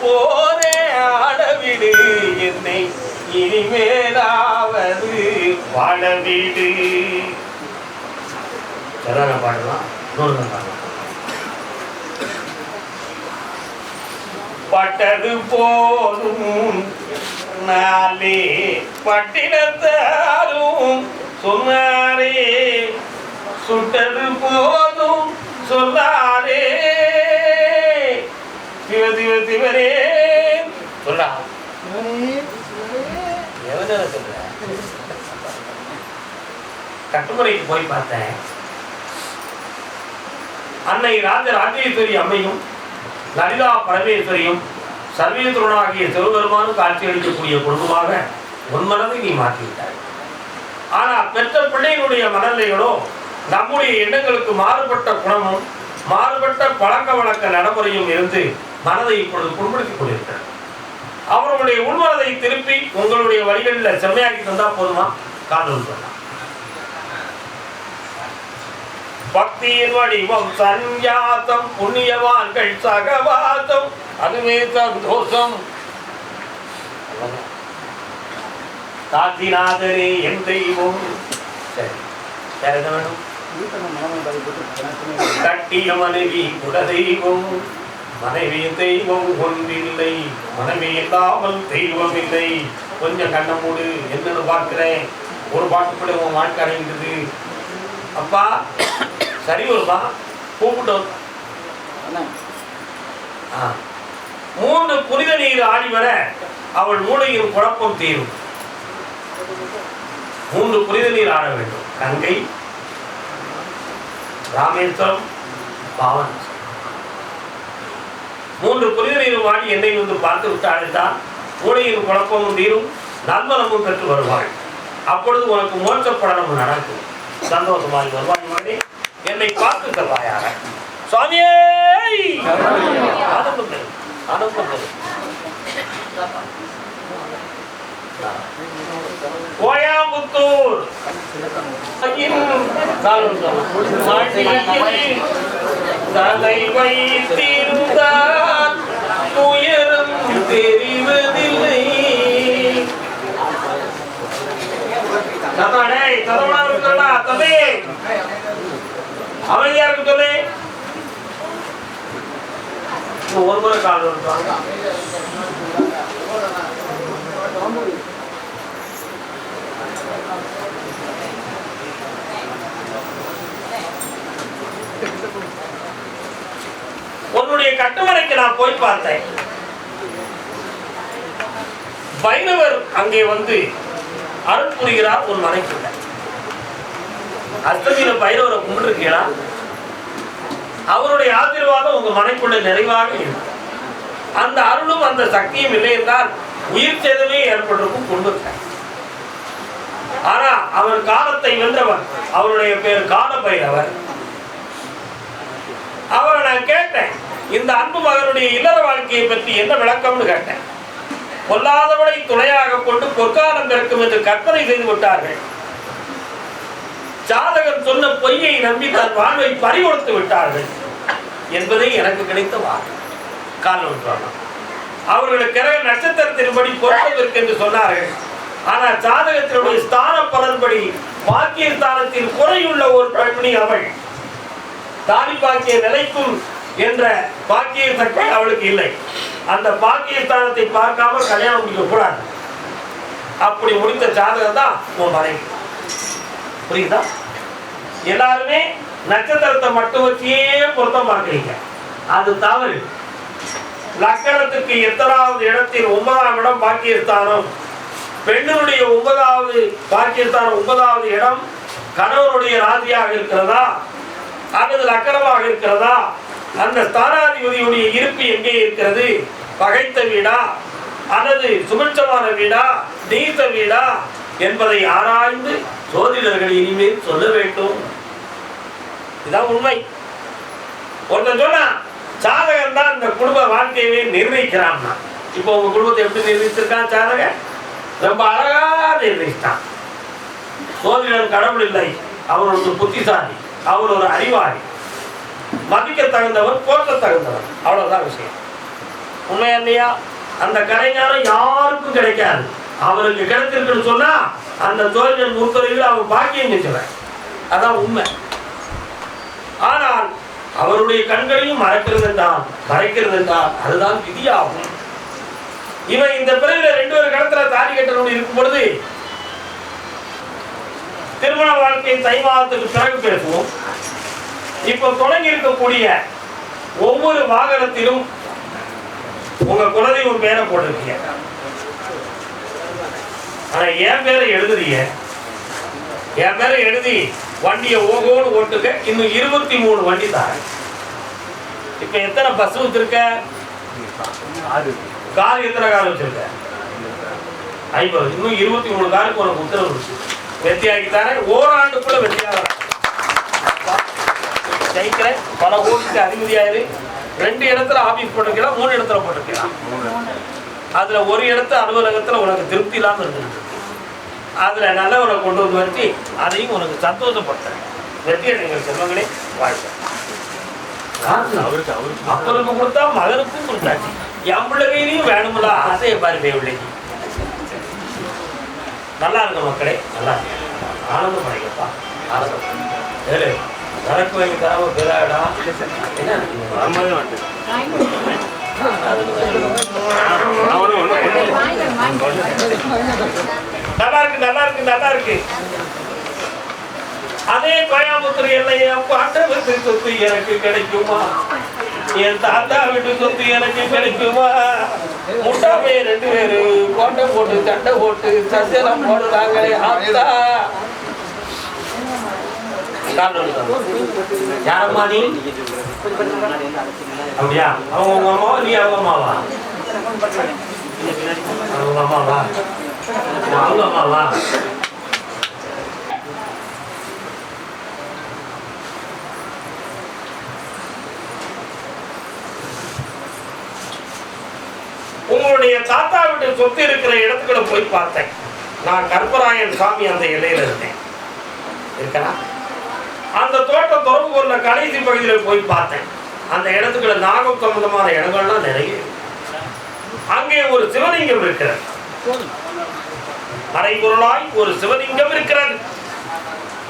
போரே ஆடவிடு. என்னை இனிமேலாவது வாழவிடு சரண பாடலாம். இன்னொரு பட்டது போலும் நாளே பட்டினத்தாலும் சொன்னாரே. சுட்டது போதும் சொல்லாரே சிவ சிவ சிவரே சொல்ற? கட்டுமுறைக்கு போய் பார்த்தேன். அன்னை ராஜ ராஜேஸ்வரி அம்மையும் லலிதா பரமேஸ்வரியும் சர்வேஸ்வரனாகிய சிவபெருமானும் காட்சி அளிக்கக்கூடிய குடும்பமாக உன் மனதை நீ மாற்றிவிட்டாய். ஆனால் பெற்ற பிள்ளைகளுடைய மனநிலைகளோ நம்முடைய எண்ணங்களுக்கு மாறுபட்ட குணமும் மாறுபட்ட பழக்க வழக்க நடைமுறையும் இருந்து மனதை இப்பொழுது புண்படுத்திக் கொண்டிருக்கிறது அவர்களுடைய உள்மனதை திருப்பி உங்களுடைய வழிகளில் செம்மையாக்கி தந்தா போதுமா? காதல் பண்ணலாம் பக்தியின் வடிவம் சந்யாசம் புண்ணியவான்கள் சகவாசம் அதுவே சந்தோஷம். காத்திநாதரே என் தெய்வம். சரி வேற என்ன வேணும்? கட்டிய மனைவி குல தெய்வம் மனைவி தெய்வம் ஒன்றில்லை மனைவி இல்லாமல் தெய்வம் இல்லை கொஞ்சம் கண்ண மூடு என்னன்னு பார்க்கிறேன். ஒரு பாட்டுக்குள்ள உன் வாழ்க்கை அடைந்தது. அப்பா சரி வருமா? கூப்பிட்டோம். மூன்று புனித நீர் ஆடி வர அவள் மூளையின் குழப்பம் தீரும். மூன்று புனித நீர் ஆட வேண்டும். கங்கை ராமேஸ்வரம் பாவன். மூன்று நீர் வாடி என்னை வந்து பார்த்து விட்டு அழைத்தால் மூளையின் குழப்பமும் தீரும் நல்வனமும் பெற்று வருவாள் அப்பொழுது உனக்கு மோட்சப்படனம் நடக்கும். சந்தோஷமாய் வருவாய் மகனே. என்னை பார்த்து தருவாயாக. சுவாமியே! ஆனந்தம் பெறு. கோயாம்புத்தூர் தலை வைத்திருந்தால் துயரம் தெரிவதில்லை ததாடே ததவனா இருக்கா ததே அமைதியா இருக்கு சொல்லு இன்னும் ஒரு முறை கால் வருவாங்க உன்னுடைய கட்டுமனைக்கு நான் போய் பார்த்தேன். வைணவர் அங்கே வந்து அருள் புரிகிறார் உன் மனைக்குள்ள அஷ்டமியில பைரவரை கும்பிட்டுருக்கீங்களா? அவருடைய ஆசீர்வாதம் உங்க மனைக்குள்ள நிறைவாக இருக்கும். அந்த அருளும் அந்த சக்தியும் இல்லை என்றால் உயிர் சேதமே ஏற்பட்டிருக்கும் குடும்பத்தை ஆனா அவர் காலத்தை வென்றவர் அவருடைய பேர் கால பைரவர் அவரை நான் கேட்டேன் இந்த அன்பு மகனுடைய இல்லற வாழ்க்கையை பற்றி என்ன விளக்கம்னு கேட்டேன். பொல்லாதவனை துணையாக கொண்டு பொற்காலம் பிறக்கும் என்று கற்பனை செய்து விட்டார்கள். ஜாதகர் சொன்ன பொய்யை நம்பி தன் வாழ்வை பறிகொடுத்து விட்டார்கள் என்பதை எனக்கு கிடைத்த வாக்கு காலம் விட்டுறாங்க அவர்களுக்கு கிரக நட்சத்திரத்தின்படி பொருத்தவிற்கு என்று சொன்னார்கள். ஆனால் ஜாதகத்தினுடைய ஸ்தான பலன்படி பாக்கிய ஸ்தானத்தில் குறையுள்ள ஒரு பெண்மணி அவள். தாலி பாக்கிய நிலைக்கும் என்ற பாக்கிய சக்தி அவளுக்கு இல்லை. அந்த பாக்கிய ஸ்தானத்தை பார்க்காம கல்யாணம் முடிக்க கூடாது. அப்படி முடித்த ஜாதகம் தான் உன் மனைவி. புரியுதா? எல்லாருமே நட்சத்திரத்தை மட்டும் வச்சே பொருத்தம் பார்க்குறீங்க. அது தவறு. லக்கணத்துக்கு எத்தனாவது இடத்தில் ஒன்பதாம் இடம் பாக்கியஸ்தானம். பெண்ணினுடைய ஒன்பதாவது பாக்கியஸ்தானம் ஒன்பதாவது இடம் கணவனுடைய ராஜியாக இருக்கிறதா? அல்லது லக்கணமாக இருக்கிறதா? அந்த ஸ்தானாதிபதியுடைய இருப்பு எங்கே இருக்கிறது? பகைத்த வீடா? அல்லது சுபிட்சமான வீடா? நீத்த வீடா? என்பதை ஆராய்ந்து சோதிடர்கள் இனிமேல் சொல்ல வேண்டும். இதான் உண்மை. ஒருத்தன் சொன்னா சாதகன் தான் இந்த குடும்ப வாழ்க்கையவே நிர்ணயிக்கிறான்னா. இப்போ உங்க குடும்பத்தை எப்படி நிர்ணயிச்சிருக்கான் சாதகன்? ரொம்ப அழகா நிர்ணயிச்சிட்டான். சோதிடன் கடவுள் இல்லை. அவர் ஒரு புத்திசாலி. அவர் ஒரு அறிவாளி. மதிக்க தகுந்தவர் போற்ற தகுந்தவர் அவ்வளவுதான் விஷயம். உண்மையா இல்லையா? அந்த கலைஞானம் யாருக்கும் கிடைக்காது. அவருக்கு கிடைத்திருக்குன்னு சொன்னா அந்த ஜோதிடன் முற்கரையில் அவன் பாக்கியம் செஞ்சுவேன் அதான் உண்மை. ஆனால் அவருடைய கண்களையும் மறைக்கிறது தான் மறைக்கிறது தான் அதுதான் விதியாகும். இவன் இந்த பிறவில ரெண்டு ஒரு கடத்துல தாலி கட்டணும் இருக்கும் பொழுது திருமண வாழ்க்கையின் தை மாதத்துக்கு பிறகு பேசுவோம். இப்போ தொடங்கி இருக்கக்கூடிய ஒவ்வொரு வாகனத்திலும் உங்க குலதெய்வம் பேரை போட்டிருக்கீங்க. ஆனா என் பேரை எழுதுறீங்க. என் பேரை எழுதி வண்டியை ஓகோன்னு ஓட்டுக்க இன்னும் இருபத்தி மூணு வண்டி தரேன் இப்ப எத்தனை பஸ் வச்சிருக்க? கார் எத்தனை கார் வச்சிருக்க? ஐம்பது. இன்னும் இருபத்தி மூணு காருக்கு உனக்கு உத்தரவு இருக்கு. வெற்றியாக்கி தரேன் ஓராண்டுக்குள்ள வெற்றியாக ஜெயிக்கிறேன். பல கோடிக்கு அறிகுறியாயிரு ரெண்டு இடத்துல ஆபீஸ் போட்டிருக்கலாம் மூணு இடத்துல போட்டிருக்கலாம் அதுல ஒரு இடத்து அலுவலகத்துல உனக்கு திருப்தி இல்லாம இருந்துருக்கு அதுல நல்லவரை கொண்டு வந்து வச்சு அதையும் உனக்கு சந்தோஷப்படுத்துறேன். வெற்றியை நீங்கள் செல்வங்களே வாழ்க்கை அவருக்கு அவருக்கு. அப்பனுக்கு கொடுத்தா மகனுக்கும் கொடுத்தாச்சு. என் பிள்ளைகையிலையும் வேணும்ல ஆசையை பாருமே பிள்ளைக்கு நல்லா இருக்க மக்களே நல்லா இருக்கு ஆனந்தம் படைக்கப்பா ஆனந்தம். ஏழு வாங்கி தராம பெறாடா என்ன நல்லா இருக்கு நல்லா இருக்கு நல்லா இருக்கு. அதே கோயம்புத்தூர் எல்லையை பாட்ட எனக்கு கிடைக்குமா? என் தாத்தா வீட்டு சொத்து எனக்கு கிடைக்குமா? முட்டா முட்டாமே ரெண்டு பேரு கோட்டை போட்டு சட்டை போட்டு சத்தியெல்லாம் போடுறாங்களே ஆத்தா. யாரம்மா நீ? அப்படியா? அவங்க உங்க அம்மாவா? நீ அவங்க அம்மாவா? அவங்க அம்மாவா? அவங்க அம்மாவா? உங்களுடைய தாத்தா வீட்டு சொத்து இருக்கிற இடத்துக்குள்ள போய் பார்த்தேன். நான் கற்பராயன் சாமி அந்த இலையில இருந்தேன். இருக்கா? அந்த தோட்டம் தொடர்பு கொண்ட கடைசி பகுதியில் போய் பார்த்தேன். அந்த இடத்துக்குள்ள நாகம் சம்பந்தமான இடங்கள்லாம் நிறைய அங்கே ஒரு சிவலிங்கம் இருக்கிறது. மறைபொருளாய் ஒரு சிவலிங்கம் இருக்கிறது.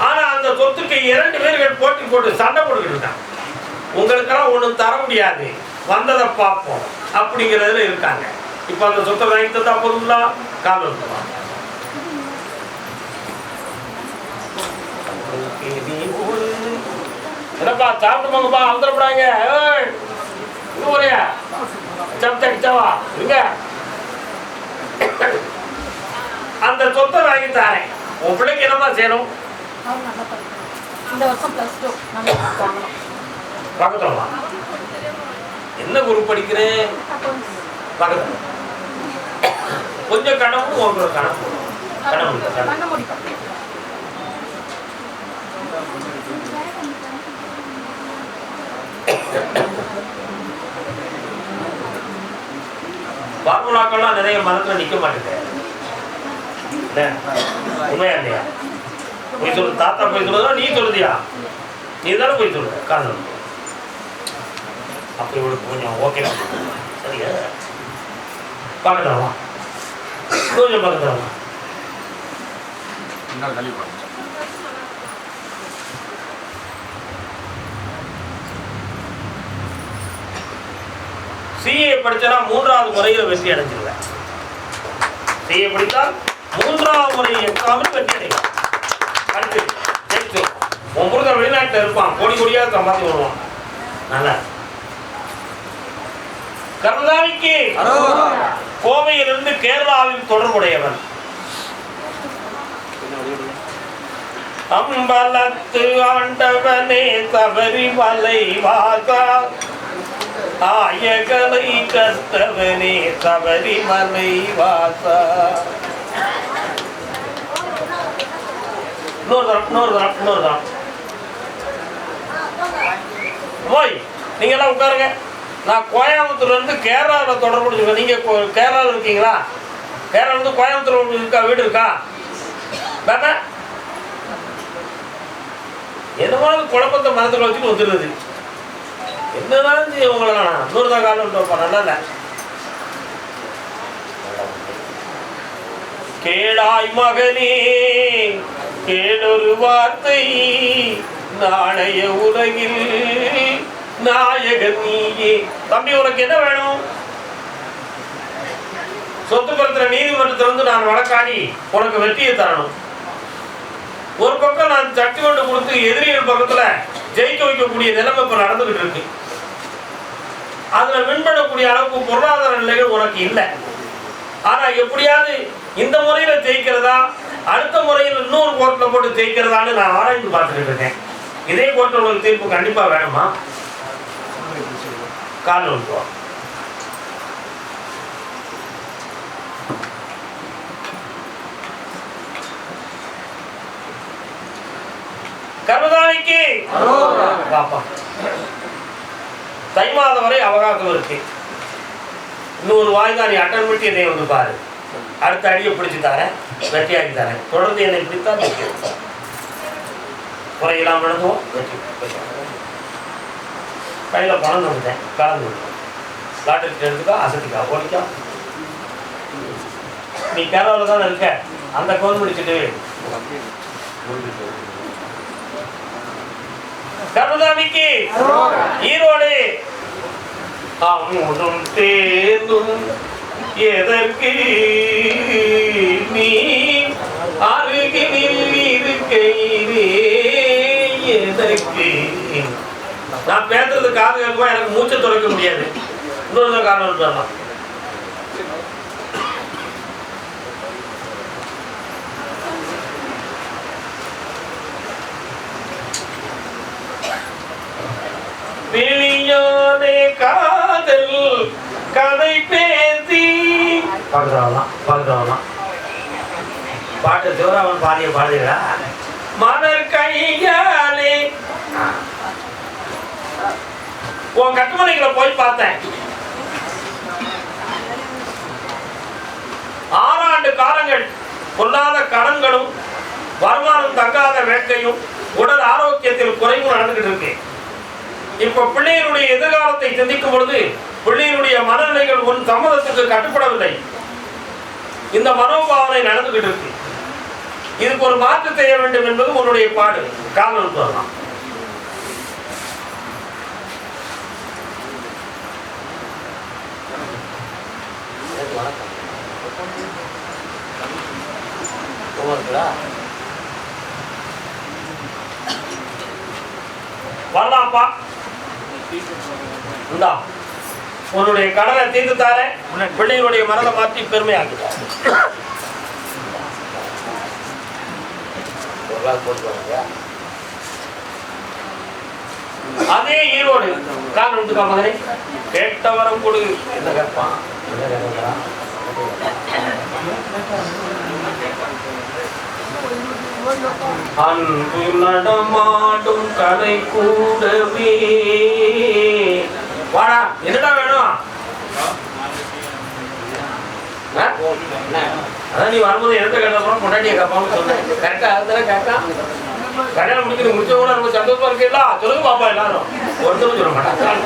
ஆனா அந்த சொத்துக்கு இரண்டு பேர்கள் போட்டி போட்டு சண்டை போட்டுக்கிட்டு இருக்காங்க. உங்களுக்கெல்லாம் ஒண்ணும் தர முடியாது. வந்ததை பார்ப்போம். அப்படிங்கிறதுல இருக்காங்க. இப்ப அந்த சொத்தை வாங்கி தந்தா போதுங்களா கால் வந்துருவாங்க என்னப்பா சாப்பிட்டு போங்கப்பா வந்துடப்படாங்க ஏய் இங்க ஒரே சப்த கிட்டவா இங்க அந்த சொத்தை வாங்கி தாரேன். உன் பிள்ளைக்கு என்னமா செய்யணும். இந்த வருஷம் பிளஸ் டூ பக்கத்துல என்ன குரூப் படிக்கிறேன் பக்கத்துல கொஞ்சம் கனவு உங்களுக்கு கணக்கு கனவு கனவு. பார்முலாக்கள்லாம் நிறைய மதத்தில் நிக்க மாட்டேங்குது உண்மையா இல்லையா? போய் சொல்லு தாத்தா போய் சொல்லுதா நீ சொல்லுதியா? நீ தானே போய் சொல்லு காதல் அப்படி இவளுக்கு கொஞ்சம் ஓகே சரியா? பக்கத்துல வா. கொஞ்சம் பக்கத்துல வா. தள்ளி. சிஏ படிச்சனா மூன்றாவது முறையில் வெற்றி அடைஞ்சிருவேன். சிஏ படித்தால் மூன்றாவது முறை எக்ஸாமில் வெற்றி அடைவேன். அடுத்து ஜெயிச்சு உன் புரித வெளிநாட்டில் இருப்பான். கோடி கோடியாக சம்பாதி வருவான். நல்லா. கருணாநிதிக்கு கோவையிலிருந்து கேரளாவில் தொடர்புடையவன். அம்பலத்து ஆண்டவனே சபரிமலை வாசா ஆயகலை கத்தவனே சபரிமலை வாசா இன்னொரு தரம் இன்னொரு தரம் இன்னொரு தரம். போய் நீங்க எல்லாம் உட்காருங்க. நான் கோயம்புத்தூர்லேருந்து கேரளாவில் தொடர்பு நீங்கள் கேரளாவில் இருக்கீங்களா? கேரளாவிலேருந்து கோயம்புத்தூர் இருக்கா வீடு இருக்கா? பாப்பா. என்னமோ குழப்பத்தை மனத்தில் வச்சுட்டு வந்துடுறது என்னதான் உங்களை நான்? இன்னொரு தான் காலம் விட்டுப்பா நல்லா இல்லை? கேளாய் மகனே கேளொரு வார்த்தை நாணய உலகில். நாயகன் நீயே. தம்பி உனக்கு என்ன வேணும்? சொத்து பத்திர வந்து நான் வழக்காடி உனக்கு வெற்றியை தரணும். ஒரு பக்கம் நான் சட்டி கொண்டு கொடுத்து எதிரிகள் பக்கத்துல ஜெயிக்க வைக்கக்கூடிய நிலைமை இப்ப நடந்துகிட்டு இருக்கு. அதுல வின் பண்ணக்கூடிய அளவுக்கு பொருளாதார நிலைகள் உனக்கு இல்லை. ஆனா எப்படியாவது இந்த முறையில ஜெயிக்கிறதா அடுத்த முறையில் இன்னொரு கோர்ட்ல போட்டு ஜெயிக்கிறதான்னு நான் ஆராய்ந்து பார்த்துட்டு இருக்கேன். இதே கோர்ட்டில் உங்களுக்கு தீர்ப்பு கண்டிப்பா வேணுமா? கால் வந்துருவா கர்மதானிக்கு. பாப்பா. தை மாதம் வரை அவகாசம் இருக்கு. இன்னொரு வாய்தா நீ அட்டன் பண்ணி என்னை வந்து பாரு. அடுத்த அடியை பிடிச்சு தரேன் வெற்றியாக்கி தரேன். தொடர்ந்து என்னை பிடித்தா வெற்றி குறையெல்லாம் நடந்துவோம். வெற்றி கையில் பணம் தந்துட்டேன். கலந்து விட்டேன். லாட்டரி எடுத்துக்கோ அசத்துக்கா ஓடிக்கா. நீ கேரளாவில் தானே இருக்க? அந்த கோல் முடிச்சுட்டு கருணாமிக்கு ஈரோடு. அமுதும் தேர்ந்தும் எதற்கு நீ அருகினில் இருக்கையிலே? நான் பேசுறது காது கேட்குமா? எனக்கு மூச்சை துடைக்க முடியாது. இன்னொரு காரணம் சொல்லலாம் விழியோனே காதல் கதை பேசி. பாக்குறவங்களாம் பாக்குறவங்களாம் பாட்டு சிவராமன் பாடிய பாடுகிறா மலர் கையாலே. உன் கட்டுமனைகளை போய் பார்த்தேன். ஆறாண்டு காலங்கள் பொல்லாத கடன்களும் வருமானம் தங்காத வேட்கையும் உடல் ஆரோக்கியத்தில் குறைவும் நடந்துகிட்டு இருக்கு. இப்ப பிள்ளையினுடைய எதிர்காலத்தை சிந்திக்கும் பொழுது பிள்ளையினுடைய மனநிலைகள் உன் சம்மதத்துக்கு கட்டுப்படவில்லை. இந்த மனோபாவனை நடந்துகிட்டு இருக்கு. இதுக்கு ஒரு மாற்று செய்ய வேண்டும் என்பது உன்னுடைய பாடு. காதல் சொல்லலாம் வரலாம்ப்பா. இந்தா உன்னுடைய கடனை தீர்த்து தாரேன் பிள்ளைகளுடைய மனதை மாற்றி பெருமையாக்கிட்டார் அதே ஈரோடு. காரணம் உண்டுக்கா மகனே கேட்ட வரம் கொடு. என்ன கேட்பான்? என்ன கேட்கிறான்? அன்பு நடமாடும் கடை கூடவே. வாடா என்னடா வேணும்? அதான் நீ வரும்போது எந்த கேட்டப்பறம் கொண்டாடிய கேட்பான்னு சொன்னேன். கரெக்டா அதுதானே கேட்கான் கல்யாணம் முடிக்கிறது முடிச்ச கூட ரொம்ப சந்தோஷமா இருக்கீங்களா? சொல்லுங்க பாப்பா எல்லாரும். ஒருத்தரும் சொல்ல மாட்டாங்க.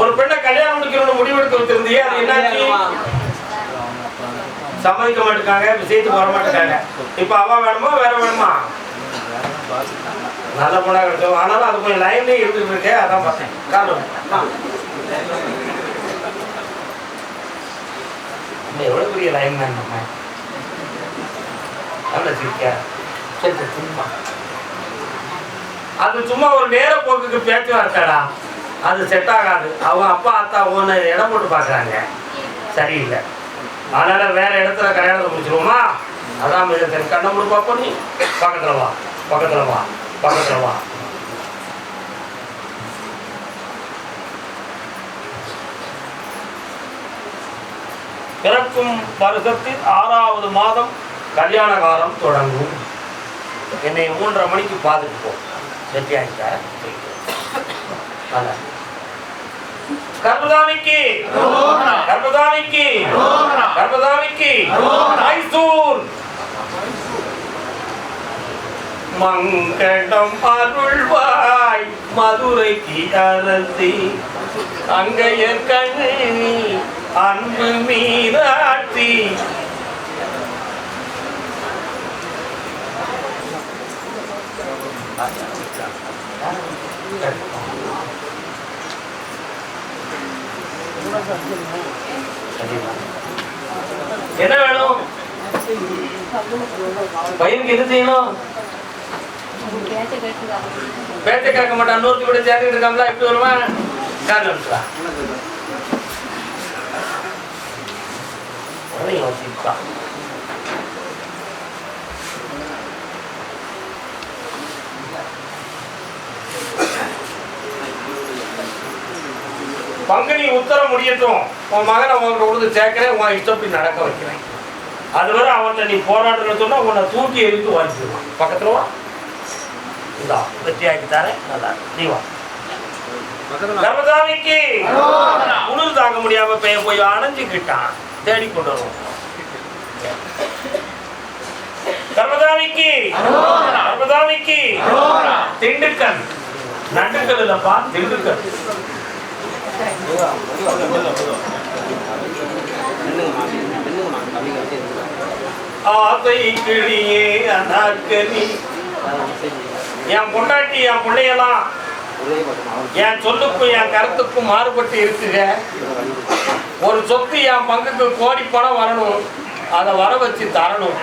ஒரு பெண்ணை கல்யாணம் முடிக்கணும்னு முடிவெடுத்து வச்சிருந்தீங்க அது என்னாச்சு? சம்மதிக்க மாட்டேங்காங்க விஷயத்துக்கு வர மாட்டேங்காங்க. இப்ப அவ வேணுமா வேற வேணுமா? நல்ல பொண்ணா கிடைச்சோம் ஆனாலும் அது கொஞ்சம் லைன்லயே இருந்துட்டு இருக்கே அதான் பார்த்தேன். காரணம் எவ்வளவு பெரிய லைன் மேன் நம்ம? நல்ல சிரிக்கா? சரி சரி சும்மா. அது சும்மா ஒரு நேர போக்குக்கு பேச்சுவார்த்தைடா. அது செட் ஆகாது. அவங்க அப்பா அத்தா ஒன்று இடம் போட்டு பார்க்குறாங்க. சரியில்லை. அதனால் வேறு இடத்துல கல்யாணத்தை முடிச்சிருவோமா? அதான் மிக சரி கண்ணை முடி பார்ப்போம் நீ. பக்கத்தில் வா. பக்கத்தில் வா. பக்கத்தில் வா. பிறக்கும் வருஷத்தில் ஆறாவது மாதம் கல்யாண காலம் தொடங்கும். என்னை மூன்றரை மணிக்கு பார்த்துட்டு போ. செட்டி ஆகிட்டார் கர்மதாமிக்கு கர்மதாமிக்கு கர்மதாமிக்கு மைசூர். மங்களம் அருள்வாய். மதுரைக்கு அரசி. அங்கைய கண்ணி அன்பு மீனாட்சி என்ன வேணும்? பையனுக்கு எது செய்யணும்? பேச்ச கேட்க மாட்டான். நூறு கூட சேர்த்துட்டு இருக்காங்களா எப்படி காரில் வந்துடா உடனே யோசிப்பான் பங்குனி உத்தரம் முடியட்டும். உன் மகனை உங்கள்கிட்ட கொடுத்து சேர்க்கிறேன் உன் இஷ்டப்படி நடக்க வைக்கிறேன். அது வரை அவன்கிட்ட நீ போராடுறன்னு சொன்னா உன்னை தூக்கி எரித்து வாங்கிடுவான். பக்கத்துல வா. இந்தா வெற்றியாக்கி தரேன். நல்லா நீ வா. கர்மசாமிக்கு குளிர் தாங்க முடியாம பெய்ய போய் அணைஞ்சுக்கிட்டான். தேடி கொண்டு வருவோம். கர்மசாமிக்கு கர்மசாமிக்கு திண்டுக்கல். நண்டுக்கல் இல்லப்பா திண்டுக்கல். ஆசை கிளியே அனாக்கனி. என் பொண்டாட்டி என் பிள்ளையெல்லாம் என் சொல்லுக்கும் என் கருத்துக்கும் மாறுபட்டு இருக்குங்க. ஒரு சொத்து என் பங்குக்கு கோடி பணம் வரணும். அதை வர வச்சு தரணும்.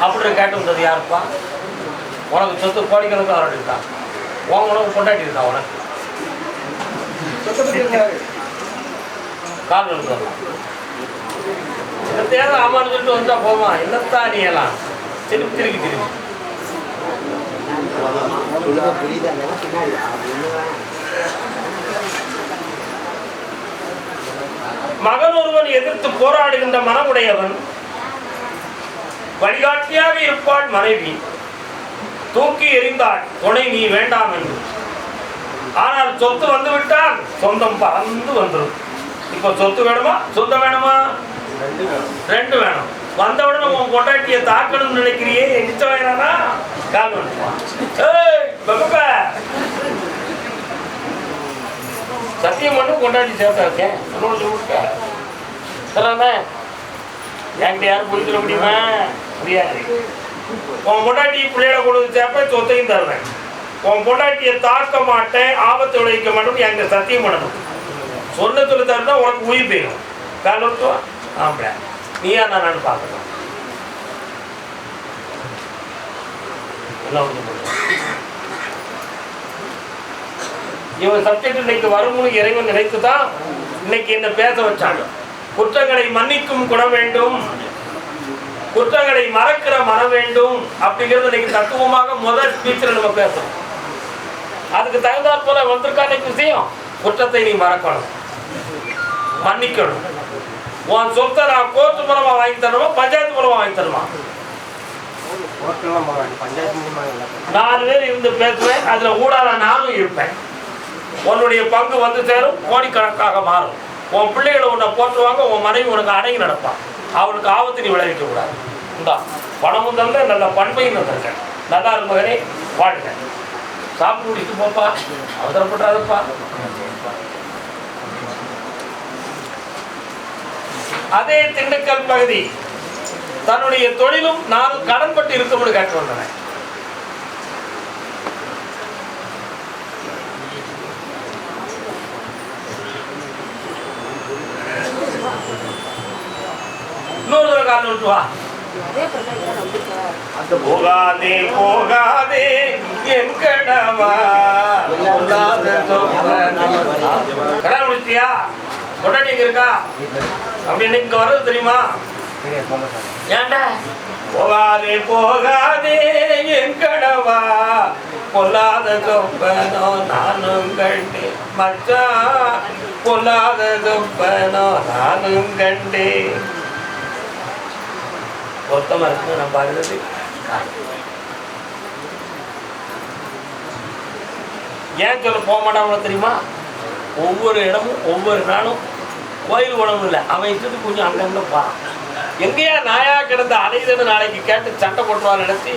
அப்படின்னு கேட்டு வந்தது யாருப்பா? உனக்கு சொத்து கோடிக்கணக்கு வரட்டுட்டான் உன் உனக்கு பொண்டாட்டி இருக்கா உனக்கு? கால் வந்து என்னத்தையாவது ஆமான்னு சொல்லிட்டு வந்தா போமா. என்னத்தான் நீ எல்லாம்? திருப்பி திருப்பி திருப்பி. மகன் ஒருவன் எதிர்த்து போராடுகின்ற மனமுடையவன் வழிகாட்டியாக இருப்பாள் மனைவி. தூக்கி எறிந்தாள். துணை நீ வேண்டாம் என்று. ஆனால் சொத்து வந்துவிட்டால் சொந்தம் பறந்து வந்துடும் இப்போ சொத்து வேணுமா? சொந்தம் வேணுமா? ரெண்டு வேணும். வந்த உடனே உன் பொண்டாட்டிய தாக்கணும்னு நினைக்கிறியே எங்கிட்ட வேணானா கால் சத்தியம் மட்டும் கொண்டாடி சேர்த்தா இருக்கேன். சொல்லிட்ட சரிண்ணே என்கிட்ட யாரும் புரிஞ்சிட முடியுமா? முடியாது. உன் பொண்டாட்டி பிள்ளையோட கொண்டு வந்து சேர்ப்ப சொத்தையும் தருவேன். உன் பொண்டாட்டியை தாக்க மாட்டேன் ஆபத்து விளைவிக்க மாட்டேன் எங்க சத்தியம் பண்ணணும். சொன்ன சொல்லி இருந்தால் உனக்கு உயிர் போயிடும். காலத்துவா ஆம்பளை. நீயா நான் பார்க்கணும். எல்லாம் இவன் சப்ஜெக்ட் இன்னைக்கு வரும்னு இறைவன் நினைத்து தான் இன்னைக்கு என்ன பேச வச்சாங்க. குற்றங்களை மன்னிக்கும் குணம் வேண்டும். குற்றங்களை மறக்கிற மனம் வேண்டும். அப்படிங்கிறது இன்னைக்கு தத்துவமாக முதல் ஸ்பீச்சில் நம்ம பேசணும். அதுக்கு தகுந்தாற் போல வந்திருக்கா இன்னைக்கு விஷயம். குற்றத்தை நீ மறக்கணும். மன்னிக்கணும் உன் சொத்தை நான் கோர்ட்டு மூலமா வாங்கி தரணுமா பஞ்சாயத்து மூலமா வாங்கி தருமா நாலு பேர் இருந்து பேசுவேன் அதுல ஊடால நானும் இருப்பேன். உன்னுடைய பங்கு வந்து சேரும் கோடிக்கணக்காக மாறும். உன் பிள்ளைகளை உன்னை போட்டுருவாங்க உன் மனைவி உனக்கு அடங்கி நடப்பான். அவனுக்கு ஆபத்து நீ விளைவிக்க கூடாது. இந்தா பணமும் தந்த நல்ல பண்பையும் தந்திருக்கேன் நல்லா இருக்கும் மகனே வாழ்க. சாப்பிட்டு குடிச்சு போப்பா அவசரப்படாதப்பா. அதே திண்டுக்கல் பகுதி தன்னுடைய தொழிலும் நானும் கடன்பட்டு இருக்கும்னு கேட்டு வந்தேன். இன்னொரு தடவை கால் விட்டு வா. போகாதே போகாதே என் சொப்பனம். இங்க இருக்கா? அப்படின்னு இங்க வர்றது தெரியுமா? ஏன்டா? போகாதே போகாதே என் கணவா பொல்லாத சொப்பனோ நானும் கண்டேன். மச்சான் பொல்லாத சொப்பனோ நானும் கண்டேன். பொருத்தமா இருக்கு நான் பாடுறது ஏன் சொல்ல போக மாட்டாங்களோ தெரியுமா? ஒவ்வொரு இடமும் ஒவ்வொரு நாளும் கோயில் உணவு இல்லை. அவன் இஷ்டத்துக்கு கொஞ்சம் அங்கங்கே போகிறான் எங்கேயா நாயா கிடந்த அலைதன்னு நாளைக்கு கேட்டு சண்டை போட்டுருவான்னு நடத்தி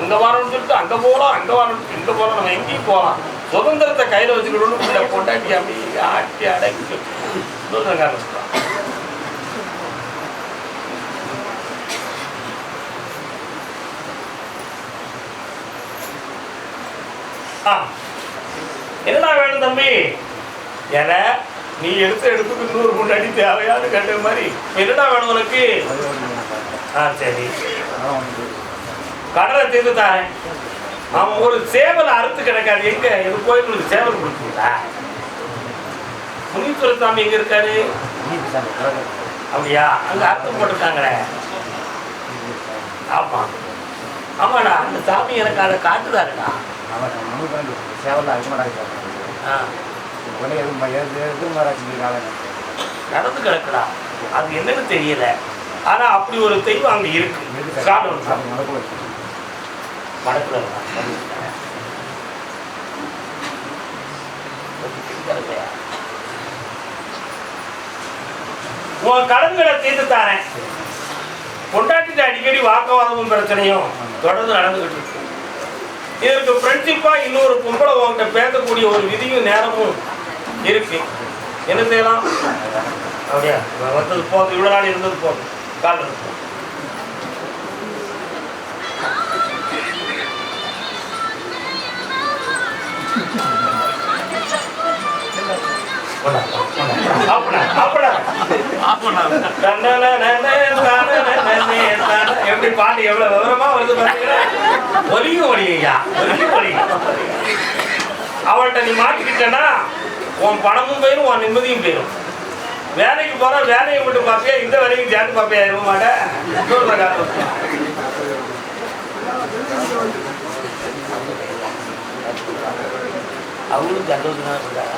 இங்கே வரணும்னு சொல்லிட்டு அங்கே போகலாம் அங்கே வரணும் இங்கே போகலாம் நம்ம எங்கேயும் போகலாம் சுதந்திரத்தை கையில் வச்சுக்கணும்னு உள்ள கொண்டாட்டி அப்படி ஆட்டி அடக்கி சுதந்திரக்காரன் சொல்றான். ஆ. என்னடா வேணும் தம்பி? என நீ எடுத்த எடுப்புக்கு நூறு முன்னாடி தேவையான கண்ட மாதிரி என்னடா வேணும் உனக்கு? ஆ சரி. கடலை தீர்த்து தாரேன். அவன் ஒரு சேவல் அறுத்து கிடக்காது எங்க? எது கோயிலுக்கு சேவல் கொடுத்தீங்களா முனீஸ்வர சாமி எங்க இருக்காரு? அப்படியா? அங்க அர்த்தம் போட்டிருக்காங்களே. ஆமா. ஆமாடா அந்த சாமி எனக்கு அதை காட்டுதாருடா ஆ. நடந்து கிடக்குடா அது என்னன்னு தெரியல. ஆனா அப்படி ஒரு தெய்வம் அங்க இருக்கு. இருக்கா? உன் கடன்களை தீர்த்து தாரேன். பொண்டாட்டிட்டு அடிக்கடி வாக்குவாதமும் பிரச்சனையும் தொடர்ந்து நடந்துகிட்டு இருக்கு. இதற்கு ஃப்ரெண்ட்ஷிப்பா இன்னொரு பொம்பளை உங்ககிட்ட பேசக்கூடிய ஒரு விதியும் நேரமும் இருக்கு. என்ன செய்யலாம்? அப்படியா? வந்தது போதும் இவ்வளோ நாள் இருந்தது போதும். கால் இருக்கும் எப்படி பாட்டு எவ்வளவு விவரமா வருது பாத்தீங்களா ஒலியும் ஒலியா ஒலியும் ஒலியும் அவள்கிட்ட நீ மாட்டிக்கிட்டனா உன் பணமும் போயிடும் உன் நிம்மதியும் போயிடும் வேலைக்கு போற வேலையை மட்டும் பார்ப்பியா? இந்த வேலையும் சேர்த்து பார்ப்பியா? இருக்க மாட்டேன். அவங்களும் சந்தோஷமா இருக்காங்க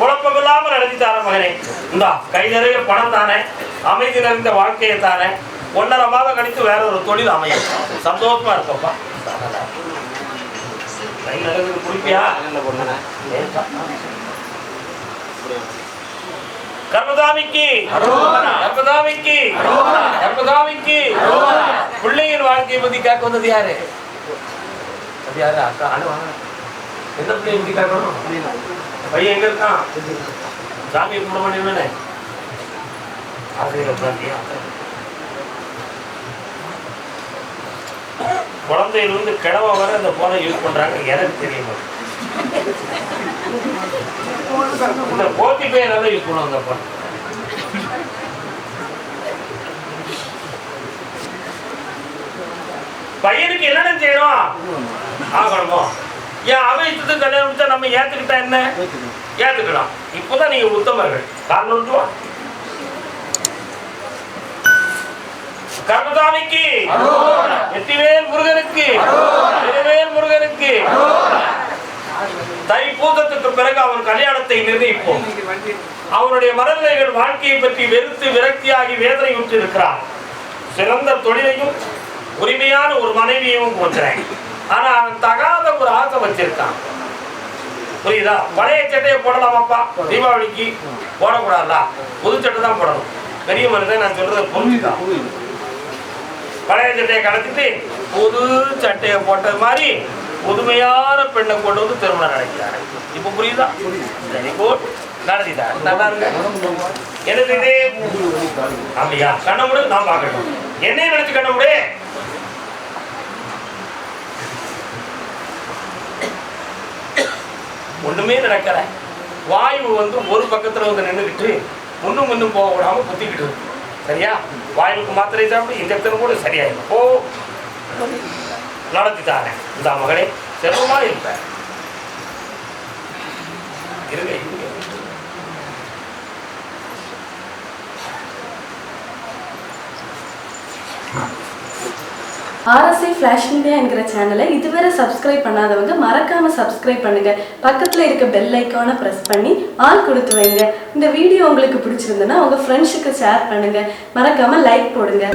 குழப்பமில்லாம நடத்தி தார மகனே. இந்தா கை நிறைய பணம் தானே. அமைதி நிறைந்த வாழ்க்கையை தானே. ஒன்றரை மாதம் கழித்து வேற ஒரு தொழில் அமையும். சந்தோஷமா இருக்கப்பா கர்மதாமிக்கு. கர்மதாமிக்கு. கர்மதாமிக்கு. பிள்ளையின் வாழ்க்கையை பத்தி கேட்க வந்தது யாரு? அது யாரு? அக்கா எந்த பிள்ளையை பத்தி கேட்கணும்? பையன் எங்க இருக்கான்? சாமியை கும்பிட மாட்டேன்னு ஆசிரியர் குழந்தையிலிருந்து கிழவை வர இந்த போனை யூஸ் பண்றாங்க. எனக்கு தெரியும்? இந்த போட்டி பேர் நல்லா யூஸ் பண்ணுவாங்க அப்பா பையனுக்கு என்னென்ன செய்யணும்? ஆகணுமோ? ஏன் அவன் கல்யாணம் நம்ம ஏத்துக்கிட்டா என்ன? ஏத்துக்கலாம். இப்போதான் நீங்க உத்தமர்கள். காரணம் சொல்லுவா கர்மதாமிக்கு வெற்றிவேல் முருகனுக்கு. திருவேல் முருகனுக்கு. தைப்பூசத்துக்கு பிறகு அவன் கல்யாணத்தை நிர்ணயிப்போம். அவனுடைய மனநிலைகள் வாழ்க்கையை பற்றி வெறுத்து விரக்தியாகி வேதனை இருக்கிறான் சிறந்த தொழிலையும் உரிமையான ஒரு மனைவியையும் போன்றேன் ஆனா அவன் தகாத ஒரு ஆசை வச்சிருக்கான். புரியுதா? பழைய சட்டையை போடலாமாப்பா? தீபாவளிக்கு போடக்கூடாதா? புது சட்டை தான் போடணும். பெரிய மனுஷன் நான் சொல்றதை புரிஞ்சுதான் பழைய சட்டையை கலத்திட்டு புது சட்டையை போட்டது மாதிரி புதுமையான பெண்ணை கொண்டு வந்து திருமணம் நடக்கிறாரு. இப்போ புரியுதா? சரி குட் நடத்திட்டார் நல்லா இருங்க என்னது இது? அப்படியா? கண்ண முடி நான் பார்க்கணும் என்னையும் நினைச்சு கண்ண முடி. ஒண்ணுமே நடக்கல. வாயு வந்து ஒரு பக்கத்துல வந்து நின்றுக்கிட்டு முன்னும் முன்னும் போக விடாம குத்திக்கிட்டு இருக்கு. சரியா? வாயுக்கு மாத்திரை சாப்பிட்டு இன்ஜெக்ஷன் கூட சரியாயிடும். ஓ நடத்திட்டாங்க இந்த மகளே செல்வமாக இருப்பேன் இருங்க இருங்க ஆர்எஸ்ஐ ஃப்ளாஷ் இந்தியா என்கிற சேனலை இதுவரை சப்ஸ்கிரைப் பண்ணாதவங்க மறக்காம சப்ஸ்கிரைப் பண்ணுங்க. பக்கத்துல இருக்க பெல் ஐக்கானை பிரஸ் பண்ணி ஆள் கொடுத்து வைங்க. இந்த வீடியோ உங்களுக்கு பிடிச்சிருந்ததுன்னா உங்க ஃப்ரெண்ட்ஸுக்கு ஷேர் பண்ணுங்க. மறக்காம லைக் போடுங்க.